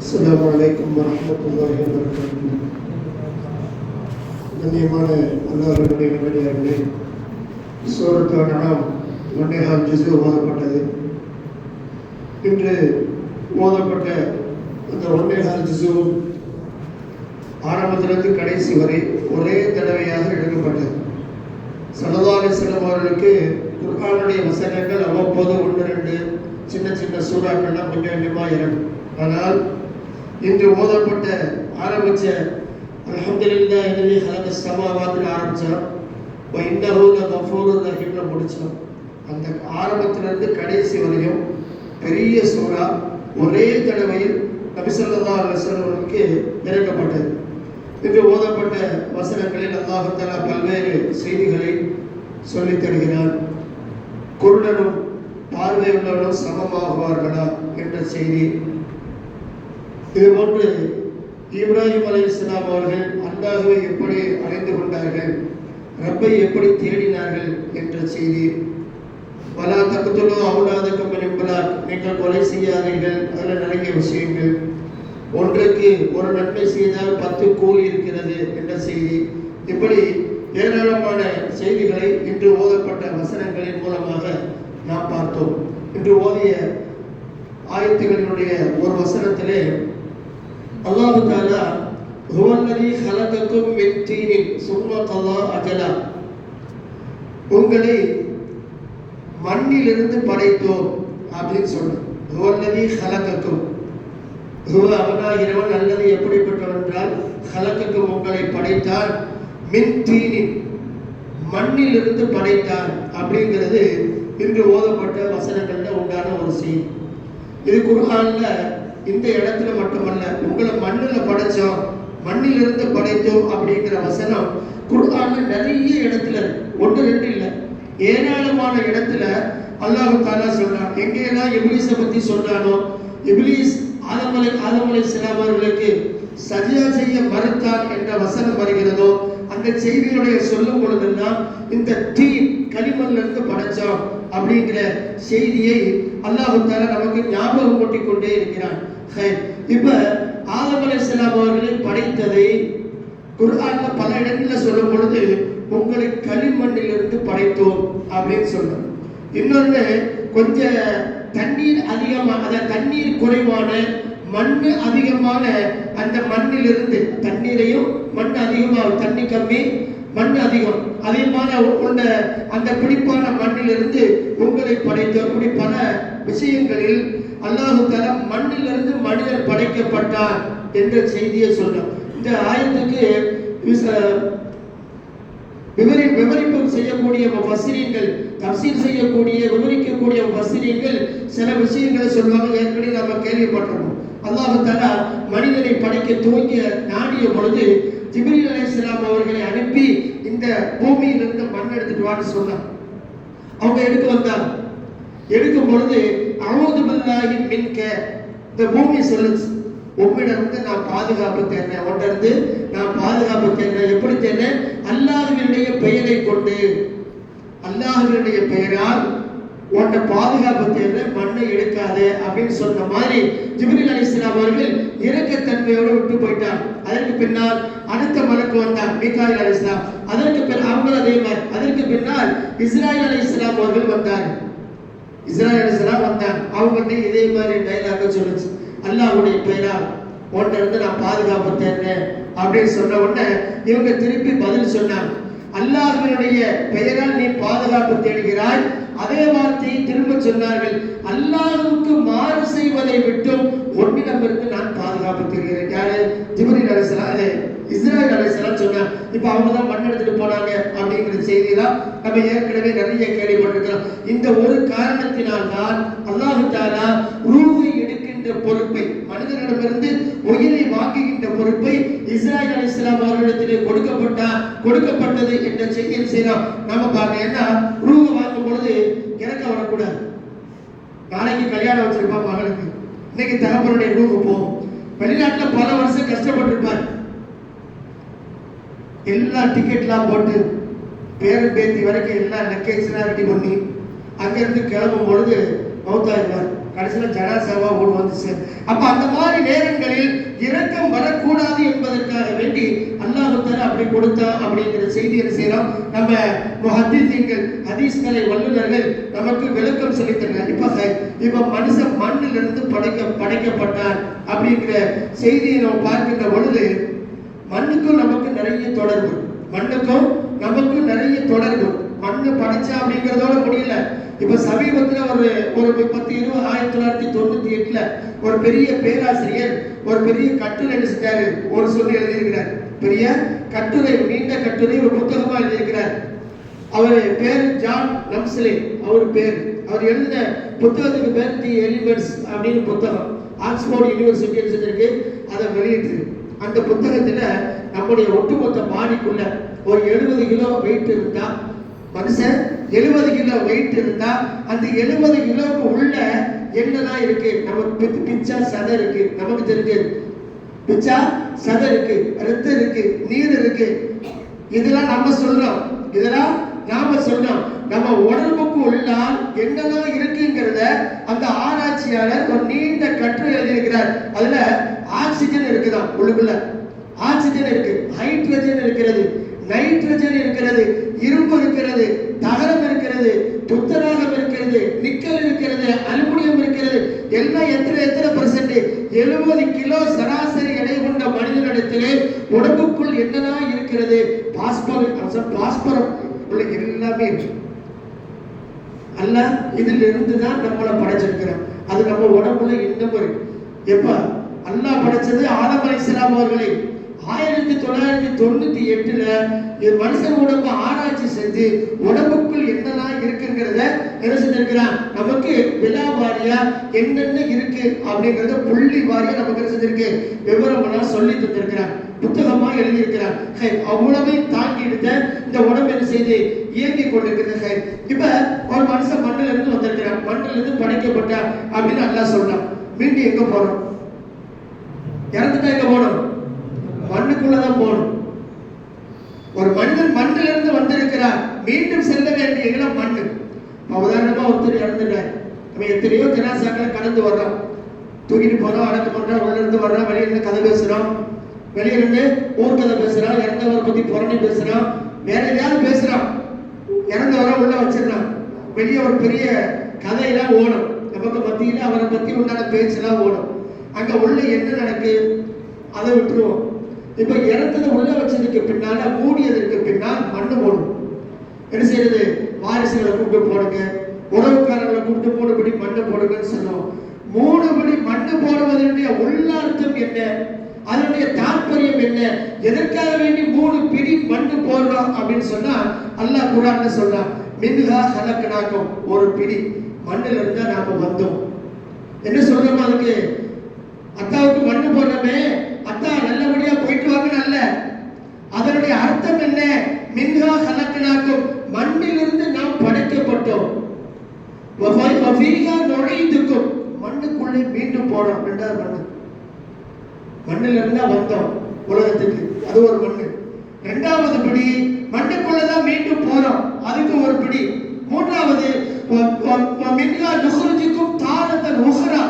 அஸ்ஸலாமு அலைக்கும் வரஹ்மத்துல்லாஹி வபரகாத்துஹு. கண்ணியமான அல்லாஹ்வுடைய நல்லடியார்களே சூரத்து அன்ஆம் ஒன்னேகால் ஜிசு ஓதப்பட்டது. இன்று ஓதப்பட்ட அந்த ஒன்னேகால் ஜிசுவும் ஆரம்பத்திலிருந்து கடைசி வரை ஒரே தடவையாக எடுக்கப்பட்டது சல்லல்லாஹு செல்லம் அவர்களுக்கு குர்ஆனுடைய வசனங்கள் அவ்வப்போது ஒன்று ரெண்டு சின்ன சின்ன சூறாக்கள்லாம் கொஞ்சம் கொஞ்சமாக இறங்கும். ஆனால் இன்று ஓதப்பட்ட ஆரம்பிச்ச அல்ஹம்துலில்லாஹ் இன்னதி ஹலக சமாவாத்தில் ஆரம்பிச்சோம் இன்னஹு லகஃபூருர் ரஹீம்ல முடிச்சோம் அந்த ஆரம்பத்திலிருந்து கடைசி வரையும் பெரிய சூறா ஒரே தடவையில் நபிசல்லா ஸல்லல்லாஹு இறக்கப்பட்டது. இன்று ஓதப்பட்ட வசனங்களில் அல்லாஹு பல்வேறு செய்திகளை சொல்லித் தருகிறார் குருடனும் பார்வையுள்ளவனும் சமமாகுவார்களா என்ற செய்தி இதுபோன்று இப்ராஹிம் அலை இஸ்லாம் அவர்கள் அல்லாஹுவை எப்படி அடைந்து கொண்டார்கள் ரப்பை எப்படி தேடினார்கள் என்ற செய்தி. பல தக்கத்துலோ அவுலாதக்கம் என்பதால் நீங்கள் கொலை செய்யாதீர்கள் அதில் நிறைய விஷயங்கள். ஒன்றுக்கு ஒரு நன்மை செய்தால் பத்து கூலி இருக்கிறது என்ற செய்தி. இப்படி ஏராளமான செய்திகளை இன்று ஓதப்பட்ட வசனங்களின் மூலமாக நாம் பார்த்தோம். இன்று ஓதிய ஆயத்துகளினுடைய ஒரு வசனத்திலே அல்லாஹு தாலா ஹுவல்லதி ஹலகக்கும் மின் தீனின் சும்மா கல்லா அஜலா உங்களை மண்ணிலிருந்து படைத்தோம் அப்படின்னு சொன்னோம் ஹுவல்லதி ஹலகக்கும் ஹுவ இரவன் அல்லது எப்படிப்பட்டவன் என்றால் ஹலகக்கும் உங்களை படைத்தார் மின் தீனின் மண்ணிலிருந்து படைத்தான் அப்படிங்கிறது இன்று ஓதப்பட்ட வசனங்களில் உண்டான ஒரு செய்தி. இது குர்ஹானில் இந்த இடத்துல மட்டுமல்ல உங்களை மண்ணுல படைச்சோம் மண்ணிலிருந்து படைத்தோம் அப்படிங்கிற வசனம் குர்ஆன்ல நிறைய இடத்துல ஒன்று ரெண்டு இல்லை. ஏராளமான இடத்துல அல்லாஹு தாலா சொல்றான். எங்கெல்லாம் இப்லீஸை பத்தி சொல்றானோ இப்லீஸ் ஆதமலை ஆதமலை சிலாமர்களுக்கு சஜியா செய்ய மறுத்தான் என்ற வசனம் வருகிறதோ அந்த செய்தியுடைய சொல்லும் பொழுதுதான் இந்த தீ களிமண்ல இருந்து படைச்சோம். அப்படிங்கிற செய்தியை அல்லாஹு நமக்கு ஞாபகம் ஊட்டிக் கொண்டே இருக்கிறான் ஹை. இப்ப ஆதம் அலைஹிஸ்ஸலாம் அவர்களை படைத்ததை குர்ஆன்ல பல இடங்களில் சொல்லும் பொழுது உங்களை களிமண்ணிலிருந்து படைத்தோம் அப்படின்னு சொல்றோம் இன்னொன்னு கொஞ்சம் தண்ணீர் அதிகமா அதாவது தண்ணீர் குறைவான மண் அதிகமான அந்த மண்ணிலிருந்து தண்ணீரையும் மண் அதிகமாகும் தண்ணி கம்மி மண் அதிகம். அதிகமான உள்ள அந்த பிடிப்பான மண்ணிலிருந்து உங்களை படைத்தோம் இப்படி பல விஷயங்களில் அல்லாஹு தஆலா மண்ணிலிருந்து மனிதன் படைக்கப்பட்டான் என்ற செய்தியை சொல்றோம் இந்த ஆயத்துக்கு விவரி விவரிப்பு செய்யக்கூடிய வசிரியங்கள் தப்சீர் செய்யக்கூடிய விவரிக்கக்கூடிய வசிரியங்கள் சில விஷயங்களை சொல்லுவாங்க. ஏற்கனவே நம்ம கேள்விப்பட்டிருக்கோம் அல்லாஹு தஆலா மனிதனை படைக்க துவங்கிய நாடிய பொழுது ஜிபிரி அலைஹிஸ்ஸலாம் அவர்களை அனுப்பி இந்த பூமியிலிருந்து மண் எடுத்துட்டு வான்னு சொன்னாங்க அவங்க எடுக்க வந்தாங்க? எடுக்கும் பொழுது அமோது பில்லாஹி மின்க. இந்த பூமி சொல்லுச்சு. உம்மிடம் நான் பாதுகாப்பு தேர்ந்தேன் உன்னிருந்து நான் பாதுகாப்பு தேர்ந்தேன் எப்படி தேர்ந்தேன் அல்லாஹ்வினுடைய பெயரை கொண்டு. அல்லாஹ்வினுடைய பெயரால் உன்னை பாதுகாப்பு தேர்ந்தேன் மண்ணை எடுக்காதே அப்படின்னு சொன்ன மாதிரி ஜிப்ரீல் அலைஹிஸ்ஸலாம் அவர்கள் இறக்கத்தன்மையோடு விட்டு போயிட்டார். அதற்கு பின்னால் அடுத்த மலக்கு வந்தார் மீகாயில் அலைஹிஸ்ஸலாம் அதற்கு பின் அவங்க அதே மாதிரி அதற்கு பின்னால் இஸ்ராயல் இஸ்லாம் அவர்கள் வந்தார். இஸ்ராயல் அலைஹிஸ்ஸலாம் வந்தாங்க அவங்க வந்து இதே மாதிரி டைலாக சொல்லுச்சு. அல்லாஹுடைய பெயரால் உன்னை இருந்து நான் பாதுகாப்பு தேடுறேன் அப்படின்னு சொன்ன உடனே இவங்க திருப்பி பதில் சொன்னாங்க. அல்லாஹனுடைய பெயரால் நீ பாதுகாப்பு தேடுகிறாய் அதே வார்த்தையை திரும்ப சொன்னார்கள். அல்லாஹுக்கு மாறு செய்வதை விட்டும் ஒன்றிடமிருந்து நான் பாதுகாப்பு தருகிறேன் யாரு? ஜிப்ரீல் அலைஹிஸ்ஸலாம் இஸ்ரேல் இஸ்ராயல் சொன்னார் இப்ப அவங்க தான் மண் எடுத்துட்டு போனாங்க அப்படிங்கிற செய்தியெல்லாம் நம்ம ஏற்கனவே நிறைய கேள்விப்பட்டிருக்கிறோம். இந்த ஒரு காரணத்தினால் தான் அல்லாஹு தாலா ரூஹை எடுக்கின்ற பொறுப்பை மனிதனிடமிருந்து உயிரை வாங்குகின்ற பொறுப்பை இஸ்ராயல் அலைஹிஸ்ஸலாம் அவர்களிடத்திலே கொடுக்கப்பட்டா கொடுக்கப்பட்டது என்ற செய்தியில் செய்யலாம் நாம பார்க்க ஏன்னா பொழுது இறக்க வரக்கூடாது நாளைக்கு கல்யாணம் வச்சிருப்பா மகளுக்கு. இன்னைக்கு தகப்பனுடைய ஊருக்கு போகும் வெளிநாட்டுல பல வருஷம் கஷ்டப்பட்டிருப்பார். எல்லா டிக்கெட்லாம் போட்டு பேரன் பேத்தி வரைக்கும் எல்லா லக்கேஜ்லாம் ரெடி பண்ணி அங்கேருந்து கிளம்பும் பொழுது மௌத்தாயிருவார் கடைசியில் ஜனாசாவா ஓடு வந்துச்சு அப்ப அந்த மாதிரி நேரங்களில் இரக்கம் வரக்கூடாது என்பதற்காக வேண்டி அல்லாஹுத்தர் அப்படி கொடுத்தா அப்படிங்கிற செய்தி என்ன செய்யறோம் நம்ம முஹத்திசீன்கள் ஹதீஸ்களை வல்லுநர்கள் நமக்கு விளக்கம் சொல்லி கண்டிப்பாக இப்ப இப்ப மனுஷன் மண்ணிலிருந்து படைக்க படைக்கப்பட்டான் அப்படிங்கிற செய்தியை நம்ம பார்க்கின்ற பொழுது மண்ணுக்கும் நமக்கு நிறைய தொடர்பு. மண்ணுக்கும் நமக்கு நிறைய தொடர்பு. மண்ணு படைச்சா அப்படிங்கிறதோட முடியல. இப்ப சமீபத்துல ஒரு ஒரு பத்து இருபது ஆயிரத்தி தொள்ளாயிரத்தி தொண்ணூத்தி எட்டுல ஒரு பெரிய பேராசிரியர் ஒரு பெரிய கட்டுரை எழுதிட்டாரு ஒரு சொல்லி எழுதியிருக்கிறார். பெரிய கட்டுரை நீண்ட கட்டுரை ஒரு புத்தகமா எழுதியிருக்கிறார். அவர் பேர் ஜான் நம்ஸ்லே அவர் பேர். அவர் எழுதின புத்தகத்துக்கு பேர் தி எலிமெண்ட்ஸ் அப்படின்னு புத்தகம். ஆக்ஸ்போர்ட் யூனிவர்சிட்டி செஞ்சிருக்கு? அதை வெளியிட்டு. அந்த புத்தகத்துல நம்முடைய ஒட்டுமொத்த பாடிக்குள்ள ஒரு எழுபது கிலோ வெயிட் இருந்தா மனுஷன் எழுபது கிலோ வெயிட் இருந்தா அந்த எழுபது கிலோவுக்கு உள்ள என்னதான் இருக்கு? நமக்கு பிச்சா சதை இருக்கு. நமக்கு தெரிஞ்சது பிச்சா சதை இருக்கு. ரத்தம் இருக்கு. நீர் இருக்கு. இதெல்லாம் நம்ம சொல்றோம். இதெல்லாம் நாம சொல்றோம். நம்ம உடம்புக்கு உள்ளால் என்னதான் இருக்குங்கிறத அந்த ஆராய்ச்சியாளர் ஒரு நீண்ட கட்டுரை எழுதியிருக்கிறார். அதுல ஆக்சிஜன் இருக்குதான் உள்ளுக்குள்ள. ஆக்சிஜன் இருக்கு. ஹைட்ரஜன் இருக்கிறது. நைட்ரஜன் இருக்கிறது. இரும்பு இருக்கிறது. தகர இருக்கிறது துத்தநாகம் இருக்கிறது நிக்கல் இருக்கிறது அலுமினியம் இருக்கிறது எல்லாம் எத்தனை எத்தனை பர்சன்ட் எழுபது கிலோ சராசரி எடை கொண்ட மனிதனிடத்திலே உடம்புக்குள் என்னதான் இருக்கிறது? பாஸ்பரம் பாஸ்பரம் உள்ள எல்லாமே இருக்கு. அல்ல இதில் இருந்து தான் நம்மளை படைச்சிருக்கிறோம் அது நம்ம உடம்புல இன்னும் இருக்கு. எப்ப அல்லாஹ் படைச்சது ஆதம் அலைஹிஸ்ஸலாம் அவர்களை. ஆயிரத்தி தொள்ளாயிரத்தி தொண்ணூத்தி எட்டுல மனுஷன் உடம்பு ஆராய்ச்சி செஞ்சு உடம்புக்குள் என்னெல்லாம் இருக்குங்கிறத என்ன செஞ்சிருக்கிறான் நமக்கு விழா வாரியா என்னென்ன இருக்கு அப்படிங்கறத புள்ளி வாரியா நமக்கு என்ன செஞ்சிருக்கு விவரமா சொல்லி தந்திருக்கிறான். புத்தகமா எழுதியிருக்கிறான். ஹே, அவ்வளவையும் தாங்கி எடுத்த இந்த உடம்பு என்ன செய்து? இயங்கி கொண்டிருக்கிறது. இப்ப ஒரு மனுஷன் மண்ணில இருந்து வந்திருக்கிறான். மண்ணில இருந்து படைக்கப்பட்டான் அப்படின்னு நல்லா சொல்றான். மீண்டும் எங்க போறோம்? இறந்துட்டா எங்க போனோம் மண்ணுக்குள்ளதான் போகணும். ஒரு மனிதன் மண்ணிலிருந்து வந்திருக்கிறார். மீண்டும் செல்ல வேண்டிய இடம் மண்ணு. உதாரணமா ஒருத்தர் இறந்துட்டார். நம்ம எத்தனையோ ஜனாசாக்களை கடந்து வர்றோம். தூக்கிட்டு போறோம் அடக்கு பண்றோம் உள்ள இருந்து வர்றோம் வெளியில இருந்து கதை பேசுறோம். வெளியில இருந்து கதை பேசுறோம் இறந்தவரை பத்தி புரணி பேசுறோம். வேற ஏதாவது பேசுறோம். இறந்தவரை உள்ள வச்சிடலாம் வெளியே ஒரு பெரிய கதையெல்லாம் ஓடும். நமக்கு மத்தியில அவரை பத்தி உண்டான பேச்செல்லாம் ஓடும். அங்க உள்ள என்ன நடக்கு? அதை விட்டுருவோம். இப்ப இறந்தது உள்ள வச்சதுக்கு பின்னால மூடியதற்கு பின்னால் மண்ணு போடும். என்ன செய்யறது? வாரிசுகளை கூப்பிட்டு போடுங்க. உறவுக்காரங்களை கூப்பிட்டு மூணு படி மண்ணு போடுங்கன்னு சொன்னோம் மூணு படி மண்ணு போடுவதனுடைய உள்ளார்த்தம் என்ன? அதனுடைய தாற்பயம் என்ன? எதற்காக வேண்டி மூணு பிடி மண்ணு போடுறோம் அப்படின்னு சொன்னா அல்லாஹ் குரான்ல சொல்றான் மின்ஹா ஹலக்கனாக்கும் ஒரு பிடி. மண்ணில் இருந்தா நாம வந்தோம். என்ன சொல்றோமா அதுக்கு? அத்தாவுக்கு மண்ணு போடுறமே அத்தா நல்லபடியா போயிட்டு வாங்க நல்ல அதனுடைய அர்த்தம் என்ன? மின்ஹா கலக்கினாக்கும் மண்ணிலிருந்து நாம் படைக்கப்பட்டோம். நுழைந்துக்கும் மண்ணுக்குள்ளே மீண்டும் போறோம் ரெண்டாவது மண்ணு. மண்ணில் இருந்தா வந்தோம் உலகத்துக்கு. அது ஒரு மண்ணு. ரெண்டாவது படி மண்ணுக்குள்ளதான் மீண்டும் போறோம். அதுக்கு ஒரு படி. மூன்றாவது வ- வ- வ- மின்ஹா நுஹ்ருஜுக்கும் தாரத்தன் உஹ்ரா.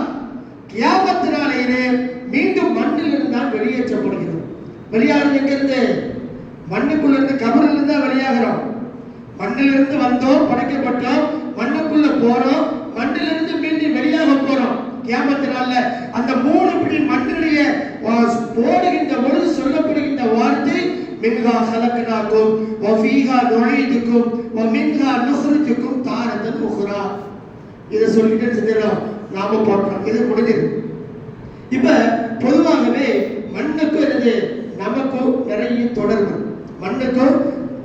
கியாமத்தினாலேயே மீண்டும் மண்ணிலிருந்து தான் வெளியேற்றப்படுகிறது. வெளியாகிறது எங்கிருந்து? மண்ணுக்குள்ள இருந்து கபரில் இருந்தா வெளியாகிறோம். மண்ணிலிருந்து வந்தோம் படைக்கப்பட்டோம். மண்ணுக்குள்ள போறோம் மண்ணிலிருந்து மீண்டும் வெளியாக போறோம். கேமத்தினால அந்த மூணு பிடி மண்ணினுடைய போடுகின்ற பொழுது சொல்லப்படுகின்ற வார்த்தை மின்ஹா ஹலக்னாக்கும் வஃபீஹா நுழைதுக்கும் வமின்ஹா நுஹ்ருஜுக்கும் தாரதன் உஹ்ரா. இதை சொல்லிட்டு செஞ்சிடறோம்? நாம போடுறோம் இது முடிஞ்சது. இப்போ பொதுவாகவே மண்ணுக்கும் என்னது நமக்கும் நிறைய தொடர்பு மண்ணுக்கும்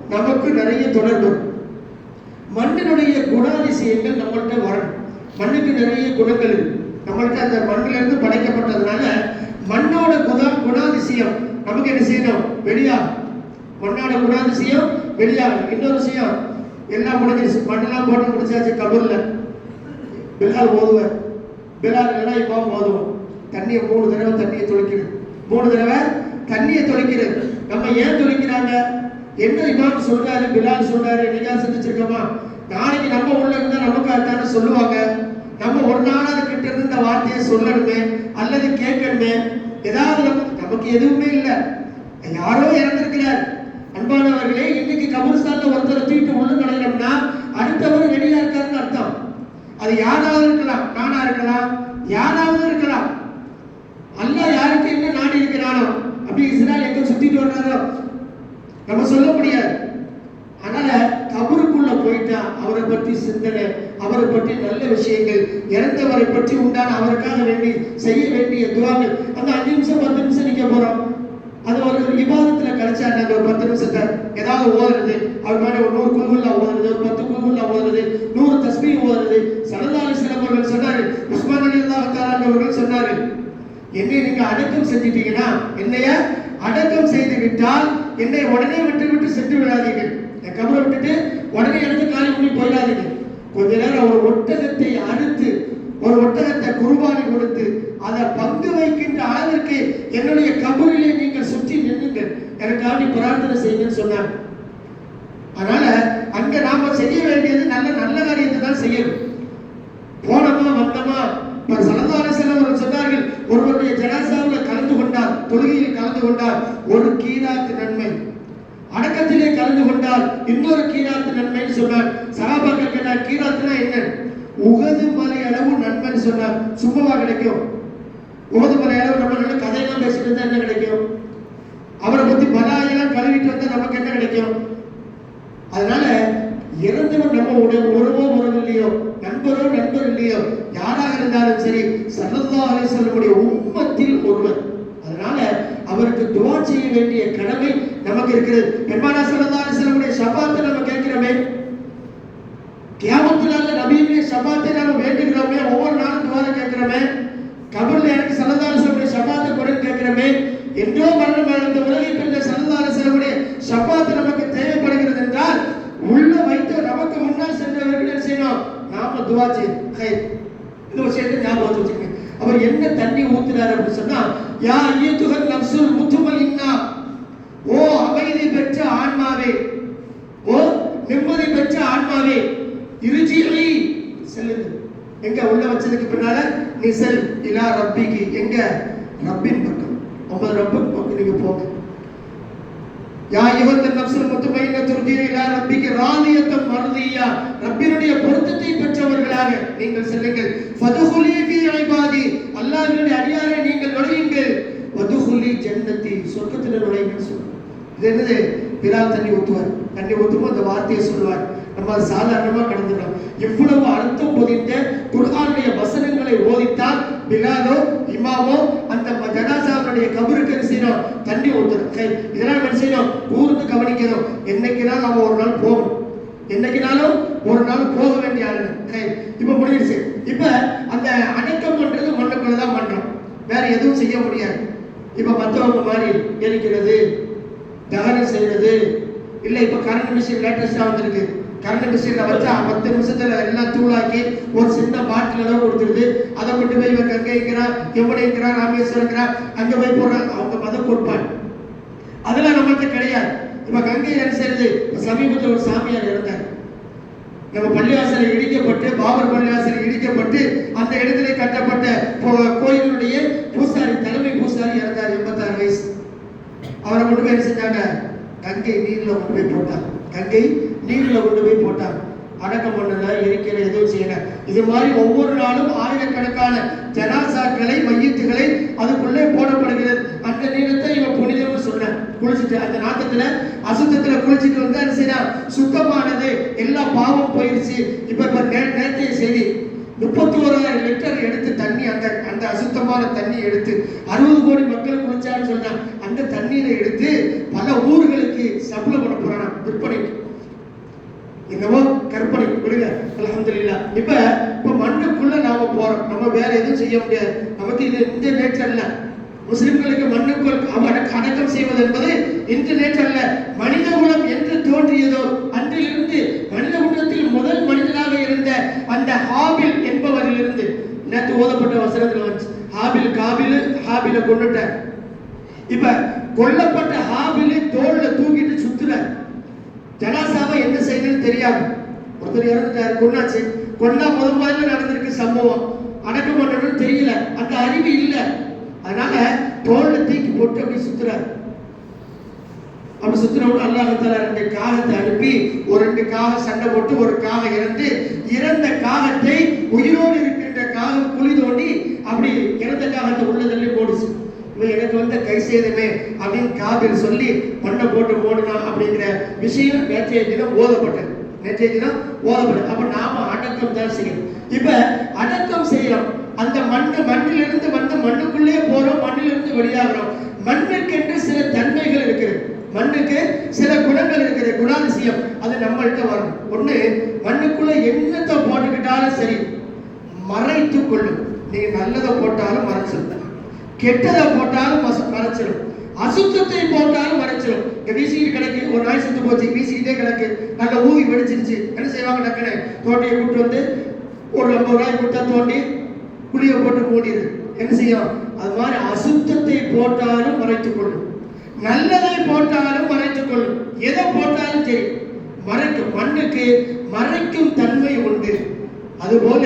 நமக்கு நிறைய தொடர்பு மண்ணினுடைய குணாதிசயங்கள் நம்மள்கிட்ட வரணும் மண்ணுக்கு நிறைய குணங்கள் நம்மள்கிட்ட அந்த மண்ணிலிருந்து படைக்கப்பட்டதுனால மண்ணோட குணா குணாதிசயம் நமக்கு என்ன செய்யணும்? வெளியா மண்ணோட குணாதிசயம் வெளியா இன்னொரு விஷயம் எல்லாம் முடிஞ்சிருச்சு. மண்ணெல்லாம் போட்டு முடிச்சாச்சு கபூர்ல. பிலால் ஓதுவேன் பிலால் இல்லைன்னா இப்போ ஓதுவோம் தண்ணியை மூணு தடவை தண்ணியை துளைக்கிறது. மூணு தடவை தண்ணியை துளைக்கிறது. நம்ம ஏன் துளைக்கிறாங்க? என்ன இமாம் சொல்றாரு பிலால் சொல்றாரு நீங்க சிந்திச்சிருக்கோமா? நாளைக்கு நம்ம உள்ள இருந்தா நமக்கு அதுதானே சொல்லுவாங்க. நம்ம ஒரு நாளாவது கிட்ட இருந்து இந்த வார்த்தையை சொல்லணுமே அல்லது கேட்கணுமே ஏதாவது நமக்கு எதுவுமே இல்லை. யாரோ இறந்திருக்கிறார். அன்பானவர்களே இன்னைக்கு கபரிஸ்தான்ல ஒருத்தரை தூக்கிட்டு உள்ள நுழையணும்னா அடுத்தவர் வெளியா இருக்காருன்னு அர்த்தம். அது யாராவது இருக்கலாம் நானா இருக்கலாம் யாராவது இருக்கலாம். அல்ல யாருக்கு என்ன நாடி இருக்கிறானோ அப்படி இஸ்ரேல் எங்க சுத்திட்டு வர்றாரோ? நம்ம சொல்ல முடியாது. அதனால கபருக்குள்ள போயிட்டா அவரை பற்றி சிந்தனை அவரை பற்றி நல்ல விஷயங்கள் இறந்தவரை பற்றி உண்டான அவருக்காக வேண்டி செய்ய வேண்டிய துவாங்கள் அந்த அஞ்சு நிமிஷம் பத்து நிமிஷம் நிக்க போறோம். அது ஒரு விவாதத்துல கிடைச்சா அந்த ஒரு பத்து நிமிஷத்தை ஏதாவது ஓதுறது. அவர் மாதிரி ஒரு நூறு குழுகுல்லா ஓதுறது ஒரு பத்து குழுகுல்லா ஓதுறது நூறு தஸ்மி ஓதுறது. சரதாரி சிலம்பர்கள் சொன்னாரு உஸ்மான் அலி அவர்கள் சொன்னாரு என்னை நீங்க அடக்கம் செஞ்சிட்டீங்கன்னா என்னைய அடக்கம் செய்து விட்டால் என்னை உடனே விட்டு விட்டு சென்று விடாதீர்கள். என் கபரை விட்டுட்டு உடனே எடுத்து காலி பண்ணி போயிடாதீங்க கொஞ்ச நேரம் ஒரு ஒட்டகத்தை அறுத்து ஒரு ஒட்டகத்தை குர்பானி கொடுத்து அதை பங்கு வைக்கின்ற அளவிற்கு என்னுடைய கபரிலே நீங்கள் சுற்றி நின்றுங்கள் எனக்காண்டி பிரார்த்தனை செய்யுங்கன்னு சொன்னாங்க அதனால அங்க நாம செய்ய வேண்டியது நல்ல நல்ல காரியத்தை தான் செய்யணும். போனமா வந்தோமா? இப்ப சலதார சொன்னார்கள் ஒருவருடைய ஜனாசாவில் கலந்து கொண்டு தொழுகையில் கலந்து கொண்டால் ஒரு கீராத்து நன்மை. அடக்கத்திலே கலந்து கொண்டால் இன்னொரு கீராத்து நன்மைன்னு சொன்னார். சகாபாக்கள் கேட்டார் கீராத்துனா என்ன? உகது மலை அளவு நன்மைன்னு சொன்னார். சும்மாவா கிடைக்கும்? உகது மலை அளவு நம்ம நல்ல கதையெல்லாம் பேசிட்டு இருந்தா என்ன கிடைக்கும்? அவரை பத்தி பலாயெல்லாம் கழுவிட்டு வந்தா நமக்கு என்ன கிடைக்கும்? அதனால இறந்தவர் நம்ம உட உறவோ உறவு இல்லையோ நண்பரோ நண்பர் இல்லையோ யாராக இருந்தாலும் சரி சல்லல்லா அலிசல்லுடைய உம்மத்தில் ஒருவர். அதனால அவருக்கு துவா செய்ய வேண்டிய கடமை நமக்கு இருக்கிறது. பெருமானா சல்லல்லா அலிஸ்வல்லுடைய ஷபாத்தை நம்ம கேட்கிறோமே? கியாமத்தினால நபியுடைய ஷபாத்தை நாம வேண்டுகிறோமே? ஒவ்வொரு நாளும் துவாரை கேட்கிறோமே? கபர்ல எனக்கு சல்லல்லா அலிஸ்வல்லுடைய ஷபாத்தை கொடுன்னு கேட்கிறோமே? என்றோ மரணம் அடைந்த உலகில் பிறந்த சல்லல்லா அலிஸ்வல்லுடைய ஷபாத்து நமக்கு தேவைப்படுகிறது என்றால் உள்ள வைத்து நமக்கு முன்னால் சென்றவர்கள் என்ன செய்யணும்? நாம துவா செய்யணும் ஹை. இந்த விஷயத்தை ஞாபகம் வச்சுக்கோங்க அவர் என்ன தண்ணி ஊத்துறாரு அப்படின்னு சொன்னா யா ஐயத்துகன் நப்சுல் முத்துமையின்னா ஓ அமைதி பெற்ற ஆன்மாவே. ஓ நிம்மதி பெற்ற ஆன்மாவே. எங்க உள்ள வச்சதுக்கு பின்னால நீ செல். இலா ரப்பிக்கு எங்க? ரப்பின் பக்கம். உங்க பக்கம் நீங்க போங்க. யா யுவத்த நப்சுல் முத்துமையின இலா ரப்பிக்கு ராதியத்தம் மருதியா. ரப்பினுடைய பொருத்தத்தை பெற்றவர்களாக நீங்கள் செல்லுங்கள். ஃபதுஹுலி ஃபீ இபாதி அல்லாஹ்வினுடைய அடியாரை வதுஹுலி சொர்க்கத்தில் நுழையுங்கள் சொல்லுவோம் இது என்னது? பிலால் தண்ணி ஊத்துவார். தண்ணி ஊற்றுமோ அந்த வார்த்தையை சொல்லுவார். நம்ம அதை சாதாரணமா கடந்துடலாம் எவ்வளவு அர்த்தம் பொதிந்த குர்ஆனுடைய வசனங்களை ஓதித்தால் பிலாலோ இமாமோ அந்த ஜனாசாவுடைய கபருக்கு என்ன செய்யணும்? தண்ணி ஊத்தணும். கை இதெல்லாம் என்ன செய்யணும்? ஊர்ந்து கவனிக்கணும். என்னைக்குனாலும் நம்ம ஒரு நாள் போகணும். என்னைக்குனாலும் ஒரு நாள் போக வேண்டிய ஆளுங்க கை இப்ப முடிஞ்சிருச்சு. இப்ப அந்த அடக்கம் பண்றது மண்ணுக்குள்ள தான் பண்றோம். வேற எதுவும் செய்ய முடியாது. இப்ப மற்றவங்க மாதிரி எரிக்கிறது தகனம் செய்யறது இல்ல இப்ப கரண்ட் மிஷின் லேட்டஸ்டா வந்திருக்கு. கரண்ட் மிஷின்ல வச்சா பத்து நிமிஷத்துல எல்லாம் தூளாக்கி ஒரு சின்ன பாட்டில் அளவு கொடுத்துருது. அதை கொண்டு போய் இவன் கங்கை இருக்கிறா எவ்வளோ இருக்கிறா ராமேஸ்வரம் இருக்கிறா அங்க போய் போடுறான் அவங்க மதம் கொடுப்பாங்க அதெல்லாம் நம்மகிட்ட கிடையாது. இப்ப கங்கை என்ன செய்யுது சமீபத்தில் ஒரு சாமியார் இருந்தார் நம்ம பள்ளிவாசல் இடிக்கப்பட்டு பாபர் பள்ளிவாசல் இடிக்கப்பட்டு அந்த இடத்திலே கட்டப்பட்ட கோ- கோயிலுடைய பூசாரி தலைமை பூசாரி இறந்தார் எண்பத்தாறு வயசு. அவரை கொண்டு போய் என்ன செஞ்சாங்க? கங்கை நீர்ல கொண்டு போய் போட்டார் கங்கை நீர்ல கொண்டு போய் போட்டார் அடக்கம் பண்ணல இருக்கிற எதுவும் செய்யல. இது மாதிரி ஒவ்வொரு நாளும் ஆயிரக்கணக்கான ஜனாசாக்களை மையத்துகளை அதுக்குள்ளே போடப்படுகிறது. அந்த நீரத்தை இவன் புனிதம்னு சொன்னேன். குளிச்சுட்டு அந்த நாட்டத்துல அசுத்தத்துல குளிச்சுட்டு வந்து என்ன செய்யறான் சுத்தமானது. எல்லா பாவம் போயிடுச்சு இப்ப இப்ப நேரத்தையும் நேற்றைய செய்தி. முப்பத்தி ஓராயிரம் லிட்டர் எடுத்து தண்ணி அந்த அந்த அசுத்தமான தண்ணி எடுத்து அறுபது கோடி மக்கள் குடிச்சான்னு சொன்னான் அந்த தண்ணீரை எடுத்து பல ஊர்களுக்கு சப்ளை பண்ண போறான்? விற்பனைக்கு என்னவோ கற்பனை. விடுங்க. அலமதுல்லா இப்ப இப்ப மண்ணுக்குள்ள நாம போறோம். நம்ம வேற எதுவும் செய்ய முடியாது. நமக்கு இது இந்த நேற்று அல்ல முஸ்லிம்களுக்கு மண்ணுக்குள் அவ- அடக்கம் செய்வது என்பது இன்று நேற்று அல்ல மனித குலம் என்று தோன்றியதோ அன்றிலிருந்து மனித குலத்தில் முதல் மனிதனாக இருந்த அந்த ஹாபில் என்பவரிலிருந்து நேற்று ஓதப்பட்ட வசனத்தில் வந்துச்சு. ஹாபில் காபில் ஹாபில கொண்டுட்டார் இப்ப கொல்லப்பட்ட ஹாபிலை தோல்ல தூக்கிட்டு சுத்துற ஜனாசாவை என்ன செய்யணும்னு தெரியாது. ஒருத்தர் இறந்துட்டார் கொண்டாச்சு கொண்டா முதல் முதல்ல நடந்திருக்கு சம்பவம். அடக்கம் பண்ணணும்னு தெரியல. அந்த அறிவு இல்லை. அதனால தோல்ல தூக்கி போட்டு அப்படி சுத்துறாரு. அப்படி சுத்தினவங்க அல்லாஹத்தால ரெண்டு காகத்தை அனுப்பி ஒரு ரெண்டு காக சண்டை போட்டு ஒரு காக இறந்து இறந்த காகத்தை உயிரோடு இருக்க தோண்டி அப்படி இறந்த அந்த உள்ள தள்ளி போடுச்சு. இவன் எனக்கு வந்த கை சேதமே அப்படின்னு காபில் சொல்லி மண்ணை போட்டு போடணும் அப்படிங்கிற விஷயம் நேற்றைய தினம் ஓதப்பட்டது. நேற்றைய தினம் ஓதப்பட்டது. அப்ப நாம அடக்கம் தான் செய்யணும். இப்ப அடக்கம் செய்யறோம். அந்த மண்ணு மண்ணிலிருந்து வந்து மண்ணுக்குள்ளே போறோம் மண்ணிலிருந்து வெளியாகிறோம். மண்ணுக்கென்று சில தன்மைகள் இருக்குது. மண்ணுக்கு சில குணங்கள் இருக்குது. குணாதிசயம் அது நம்மள்கிட்ட வரும். ஒண்ணு மண்ணுக்குள்ள என்னத்தை போட்டுக்கிட்டாலும் சரி மறைத்து கொள்ளும். நீங்க நல்லதை போட்டாலும் மறைச்சிடும் கெட்டதை போட்டாலும் மறைச்சிடும் அசுத்தத்தை போட்டாலும் மறைச்சிடும் இங்க வீசிக்கிட்டு கிடக்கு ஒரு நாய் செத்து போச்சு வீசிக்கிட்டே கிடக்கு. நல்லா ஊவி வெடிச்சிருச்சு. என்ன செய்வாங்க டக்குனு தோண்டியை கூட்டு வந்து ஒரு ஐம்பது ரூபாய் கொடுத்தா தோண்டி குழியை போட்டு மூடிடு. என்ன செய்யும்? அது மாதிரி அசுத்தத்தை போட்டாலும் மறைத்துக் கொள்ளும். நல்லதை போட்டாலும் மறைத்துக் கொள்ளும். எதை போட்டாலும் சரி மறைக்கும். மண்ணுக்கு மறைக்கும் தன்மை உண்டு. அதுபோல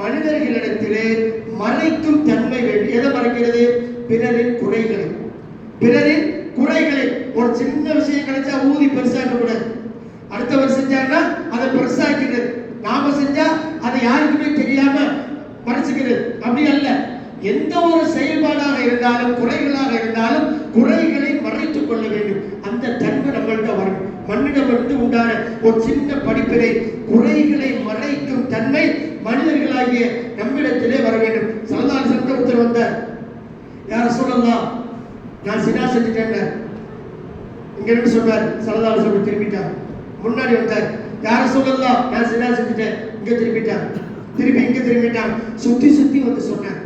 மனிதர்களிடத்திலே மறைக்கும் தன்மை வேண்டும் எதை மறைக்கிறது? பிறரின் குறைகளை. பிறரின் குறைகளை. ஒரு சின்ன விஷயம் கிடைச்சா ஊதி பெருசாக்க கூடாது அடுத்தவர் செஞ்சாங்கன்னா அதை பெருசாக்கிறது. நாம செஞ்சா அதை யாருக்குமே தெரியாம மறைச்சுக்கிறது. அப்படி அல்ல. எந்த ஒரு செயல்பாடாக இருந்தாலும் குறைகளாக இருந்தாலும் குறைகளை மறைத்துக் கொள்ள வேண்டும். அந்த தன்மை நம்மள்கிட்ட வரும் மண்ணிடமிருந்து உண்டான ஒரு சின்ன படிப்பினை குறைகளை தன்மை மனிதர்களாகிய நம்மிடத்திலே வர வேண்டும். சலதான சந்தர்ப்பத்தில் வந்த யார சொல்லலாம் நான் சினா செஞ்சுட்டேன் இங்க இருந்து சொன்னார் சலதான சொல்லி திரும்பிட்டார். முன்னாடி வந்தார். யார சொல்லலாம் நான் சினா செஞ்சுட்டேன் இங்க திரும்பிட்டார். திருப்பி இங்க திரும்பிட்டான் சுத்தி சுத்தி வந்து சொன்னார்.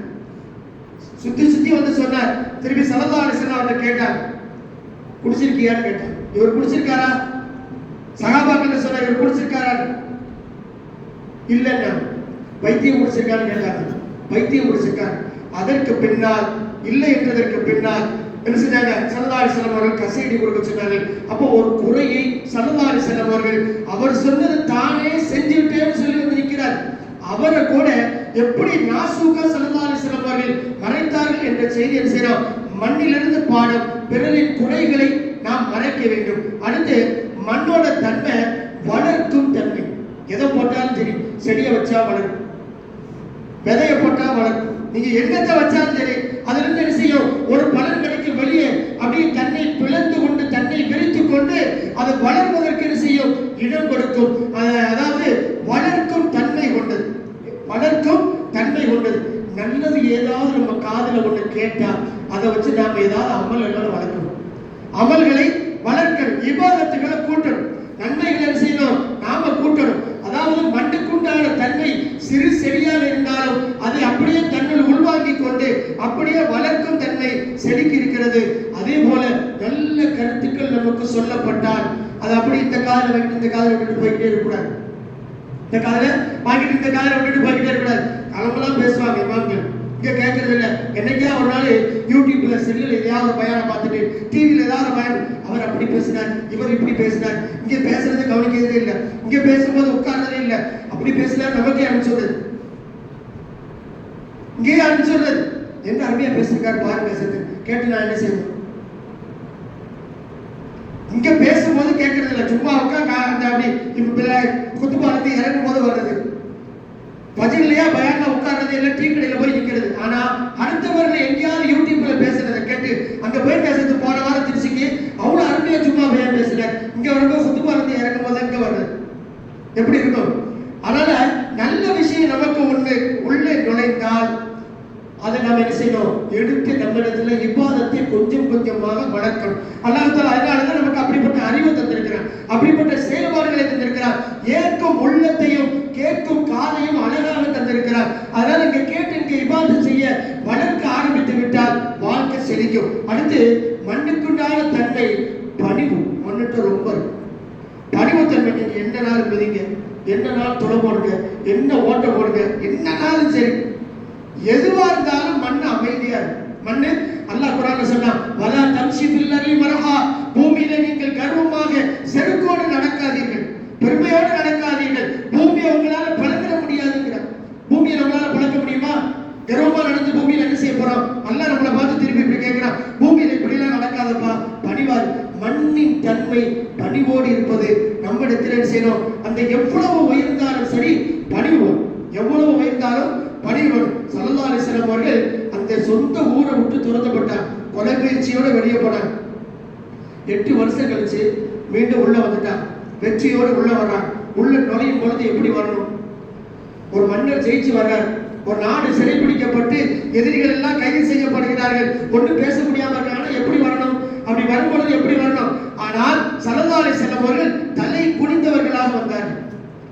சுத்தி சுத்தி வந்து சொன்னார். திருப்பி சலதா அலிசன் அவர்கிட்ட கேட்டார். குடிச்சிருக்கியான்னு கேட்டார். இவர் குடிச்சிருக்காரா? சகாபாக்கள் சொன்னார்? இவர் குடிச்சிருக்காரா? இல்லைன்னா வைத்தியம் முடிச்சிருக்கான்னு கேட்டாங்க வைத்தியம் குடிச்சிருக்கார் அதற்கு பின்னால் இல்லை என்றதற்கு பின்னால் என்ன செஞ்சாங்க சல்லல்லாஹு அலைஹி கசையடி கொடுக்க சொன்னார்கள். அப்போ ஒரு குறையை சல்லல்லாஹு அலைஹி அவர் சொன்னது தானே செஞ்சுட்டேன்னு சொல்லி வந்திருக்கிறார் அவரை கூட எப்படி நாசூக்கா சல்லல்லாஹு அலைஹி மறைத்தார்கள் என்ற செய்தி என்ன செய்யறோம்? மண்ணிலிருந்து பாடம் பிறரின் குறைகளை நாம் மறைக்க வேண்டும். அடுத்து மண்ணோட தன்மை வளர்க்கும் தன்மை. எதை போட்டாலும் சரி செடியை வச்சா வளரும். விதைய போட்டா வளரும். நீங்க எண்ணத்தை வச்சாலும் சரி அதுல இருந்து என்ன செய்யும்? ஒரு பலன் கிடைக்கும் வெளியே அப்படியே தன்னை பிளந்து கொண்டு தன்னை விரித்து கொண்டு அது வளர்வதற்கு என்ன செய்யும்? இடம் கொடுக்கும். அதாவது வளர்க்கும் தன்மை கொண்டது. வளர்க்கும் தன்மை கொண்டது. நல்லது ஏதாவது நம்ம காதல ஒண்ணு கேட்டா அதை வச்சு நாம ஏதாவது அமல்களை வளர்க்கணும். அமல்களை வளர்க்கணும். விவாதத்துகளை கூட்டணும். நன்மைகளை என்ன செய்யணும்? நாம கூட்டணும். அதாவது உண்டான தன்மை சிறு செடியாக இருந்தாலும் அதை அப்படியே தன்னில் உள்வாங்கி கொண்டு அப்படியே வளர்க்கும் தன்மை செடிக்கு இருக்கிறது. அதே போல நல்ல கருத்துக்கள் நமக்கு சொல்லப்பட்டால் அது அப்படி இந்த காதில் வாங்கிட்டு இந்த காதில் விட்டுட்டு போய்கிட்டே இருக்கக்கூடாது. இந்த காதில வாங்கிட்டு இந்த காதில விட்டுட்டு போய்கிட்டே இருக்கக்கூடாது. காலமெல்லாம் பேசுவாங்க இமாம்கள். இங்க கேட்கறது இல்லை. என்னைக்கா ஒரு நாள் யூடியூப்ல செல்லில் எதையாவது ஒரு பயானை பார்த்துட்டு டிவியில் ஏதாவது ஒரு அவர் அப்படி பேசினார் இவர் இப்படி பேசினார். இங்க பேசுறது கவனிக்கிறதே இல்லை. இங்க பேசும்போது உட்கார்றதே இல்லை. அப்படி பேசினார் நமக்கே அனுப்பிச்சுடுறது. இங்கேயே அனுப்பிச்சுடுறது. என்ன அருமையா பேசியிருக்காரு பாருங்க பேசுறது கேட்டு நான் என்ன செய்யணும்? இங்க பேசும்போது கேட்கறது இல்லை. சும்மா உட்காந்து அப்படி இப்ப குத்துப்பாலத்தை இறங்கும் போது வர்றது. பஜன்லயா பயான்ல உட்கார்றது இல்ல டீ கடையில போய் நிக்கிறது. ஆனா அடுத்தவர்கள் எங்கேயாவது யூடியூப்ல பேசுறதை கேட்டு அங்க போய் பேசுறது போன வாரம் திருச்சிக்கு அவ்வளவு அருமையா சும்மா பயான் பேசுறாரு இங்க வரும்போது குத்துப்பாலத்தை இறக்கும் போது இங்க வருது? எப்படி இருக்கும்? அதனால நல்ல விஷயம் நமக்கு ஒண்ணு உள்ளே நுழைந்தால் அதை நாம் என்ன செய்யணும்? எடுத்து நம்மிடத்துல விவாதத்தை கொஞ்சம் கொஞ்சமாக வளர்க்கணும். அல்லாஹ் அதனாலதான் நமக்கு அப்படிப்பட்ட அறிவு தந்திருக்கிறான். அப்படிப்பட்ட சேவை தந்திருக்கிறார் ஏற்கும் உள்ளத்தையும் கேட்கும் காதையும் அழகாக தந்திருக்கிறார் அதனால இங்க கேட்டு இங்க இபாதம் செய்ய வளர்க்க ஆரம்பித்து விட்டால் வாழ்க்கை செழிக்கும் அடுத்து மண்ணுக்குண்டான தன்மை பணிவு மண்ணுட்டு ரொம்ப இருக்கு பணிவுத்தன்மை நீங்க என்ன நாள் என்ன நாள் துளை போடுங்க? என்ன ஓட்ட போடுங்க? என்ன நாளும் சரி. எதுவா இருந்தாலும் மண் அமைதியா இருக்கு. மண்ணு அல்லாஹ் குரான்ல சொன்னா வலா தம்சி ஃபில் மரஹா. பூமியில நீங்கள் கர்வமா செருக்கோடு நடக்காதீர்கள் பெருமையோடு நடக்காதீர்கள் பூமியை உங்களால பிளந்துட முடியாது என்ன செய்யணும் அந்த எவ்வளவு உயர்ந்தாலும் சரி பணிவுவோம் எவ்வளவு உயர்ந்தாலும் பணிவுவோம் சல்லா அலிஸ்லாம் அவர்கள் அந்த சொந்த ஊரை விட்டு துரத்தப்பட்டார் கொலை முயற்சியோட வெளியே போனார் எட்டு வருஷம் கழிச்சு மீண்டும் உள்ள வந்துட்டான் வெற்றியோடு உள்ள வர்றான் உள்ள நுழையும் பொழுது எப்படி வரணும் ஒரு மன்னர் ஜெயிச்சு வர்றார் ஒரு நாடு சிறைப்பிடிக்கப்பட்டு எதிரிகள் எல்லாம் கைது செய்யப்படுகிறார்கள். ஒன்று பேச முடியாம இருக்காங்க எப்படி வரணும்? அப்படி வரும்பொழுது எப்படி வரணும்? ஆனால் சலதாலை செல்லவர்கள் தலை குனிந்தவர்களாக வந்தார்கள்.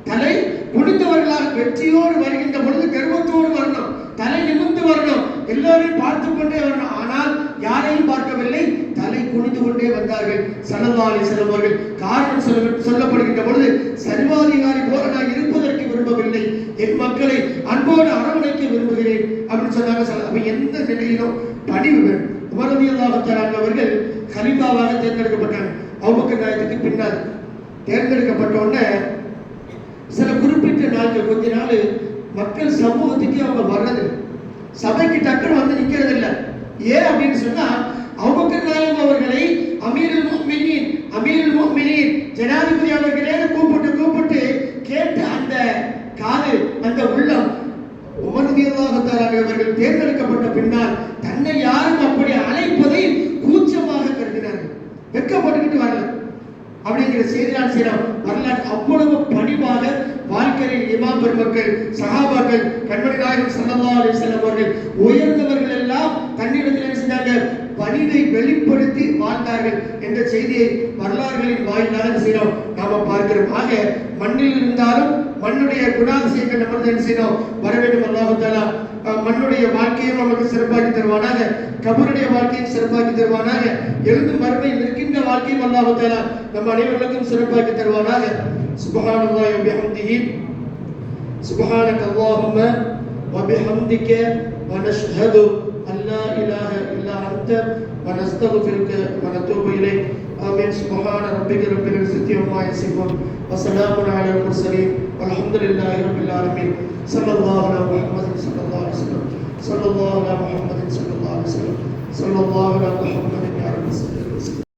தலை குனிந்தவர்களாக வெற்றியோடு வருகின்ற பொழுது கர்வத்தோடு வரணும். தலை நிமிர்ந்து வரணும். எல்லாரையும் பார்த்து கொண்டே வரணும் ஆனால் யாரையும் பார்க்கவில்லை. தலை குனிந்து கொண்டே வந்தார்கள். சலதாலை செல்லவர்கள் காரணம் சொல்ல சொல்லப்படுகின்ற பொழுது சர்வாதிகாரி போல நான் இருப்பதற்கு விரும்பவில்லை. என் மக்களை அன்போடு அரவணைக்க விரும்புகிறேன் அப்படின்னு சொன்னாங்க. சொல்ல அப்ப எந்த நிலையிலும் பணிவு வேணும். உமரதி அவர்கள் கலிபாவாக தேர்ந்தெடுக்கப்பட்டாங்க. அவுபக்கர் நாயத்துக்கு பின்னால் தேர்ந்தெடுக்கப்பட்ட உடனே சில குறிப்பிட்ட நாட்கள் கொஞ்ச நாள் மக்கள் சமூகத்துக்கு அவங்க வர்றது சபைக்கு டக்குன்னு வந்து நிற்கிறது இல்லை ஏன் அப்படின்னு சொன்னா அவுபக்கர் நாயகம் அவர்களை அமீருல் முஃமினீன் அமீருல் முஃமினீன் ஜனாதிபதி அவர்களே கூப்பிட்டு கூப்பிட்டு கேட்டு அந்த காது அந்த உள்ளம் உமரதியல்லாஹத்தாலான அவர்கள் தேர்ந்தெடுக்கப்பட்ட பின்னால் தன்னை யாரும் அப்படி அழைப்பதை கூச்சமாக கருதினார்கள். வெட்கப்பட்டுக்கிட்டு வரல. அப்படிங்கிற செய்தி நான் வரலாற்று நாயகம் சல்லா அலி உயர்ந்தவர்கள் எல்லாம் தன்னிடத்தில் என்ன பணிவை வெளிப்படுத்தி வாழ்ந்தார்கள் என்ற செய்தியை வரலாறுகளின் வாயிலாக செய்யணும் நாம பார்க்கிறோம். ஆக மண்ணில் இருந்தாலும் மண்ணுடைய குணாதிசயங்கள் நம்ம என்ன செய்யணும் வர வேண்டும். அல்லாஹாலா மண்ணுடைய வாழ்க்கையும் நமக்கு சிறப்பாக்கி தருவானாக. கபருடைய வாழ்க்கையும் சிறப்பாக்கி தருவானாக. எழுந்து மறுமையில் நிற்கின்ற வாழ்க்கையும் அல்லாஹாலா நம்ம அனைவர்களுக்கும் சிறப்பாக்கி தருவானாக. சுபகான சுபகான அல்லாஹும் وبحمدك ونشهد أن لا إله إلا أنت ونستغفرك ونتوب إليك. آمين. سبحان ربك رب العزة عما يصفون وسلام على المرسلين والحمد لله رب العالمين. صلى الله على محمد صلى الله عليه وسلم. صلى الله على محمد صلى الله عليه وسلم. صلى الله على محمد يا رب العالمين.